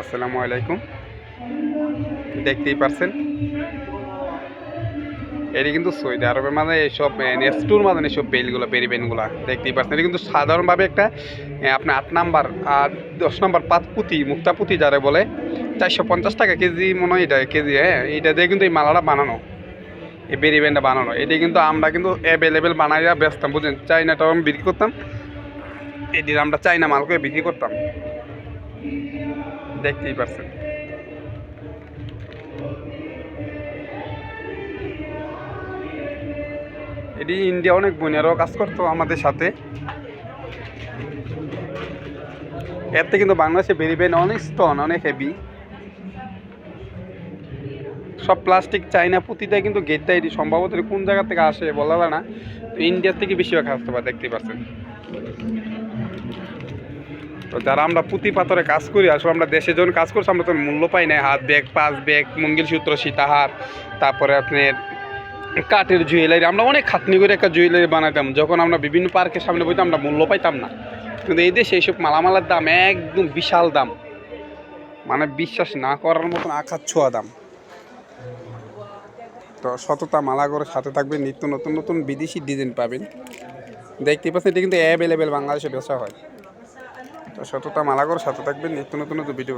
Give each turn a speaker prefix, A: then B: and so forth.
A: আসসালামু আলাইকুম। দেখতেই পারছেন? এটি কিন্তু সৌদি আরবের মানে এইসব নেস্টুর মাঝে এইসব বেলগুলো, বেরি বেনগুলো, দেখতেই পাচ্ছেন এটি কিন্তু সাধারণভাবে একটা আপনার আট নাম্বার আর দশ নাম্বার পাত পুঁতি, মুক্তা পুঁতি যারা বলে, চারশো পঞ্চাশ টাকা কেজি মনে হয় এটা, কেজি হ্যাঁ এইটা দিয়ে কিন্তু এই মালাটা বানানো, এই বেরি ব্যান্ডটা বানানো। এটি কিন্তু আমরা কিন্তু অ্যাভেলেবেল বানাইয়া বেচতাম, বুঝলেন? চাইনাটাও আমি বিক্রি করতাম এটির আমরা চাইনা মালকে বিক্রি করতাম। দেখতেই পারছেন। এটি ইন্ডিয়া অনেক বোনেরাও কাজ করতো আমাদের সাথে। এতে কিন্তু বাংলাদেশে বেরিবেন অনেক স্টন অনেক হেভি সব প্লাস্টিক চাইনা পুঁতিটা কিন্তু গেটটা এটি সম্ভবত কোন জায়গা থেকে আসে বলা না। তো ইন্ডিয়ার থেকে বেশিরভাগ আসতে পারে দেখতেই পাচ্ছেন। তো যারা আমরা পুঁতি পাথরে কাজ করি, আসলে আমরা দেশে যখন কাজ করছি, আমরা তো মূল্য পাই না হাত ব্যাগ, পাঁচ ব্যাগ, মঙ্গলসূত্র, সীতাহার, তারপরে আপনার কাঠের জুয়েলারি। আমরা অনেক খাটনি করে একটা জুয়েলারি বানাতাম যখন আমরা বিভিন্ন পার্কের সামনে বইতাম, আমরা মূল্য পাইতাম না। কিন্তু এই দেশে এইসব মালামালার দাম একদম বিশাল দাম। মানে বিশ্বাস না করার মতন আখার ছোঁয়া দাম। তো সততা মালা করে সাথে থাকবে, নিত্য নতুন নতুন বিদেশি ডিজাইন পাবেন। দেখতে পাচ্ছেন, এটা কিন্তু অ্যাভেলেবেল বাংলাদেশে বেচা হয়। তো সততা মালাগর সাথে থাকবেন নিত্য নতুন নতুন ভিডিও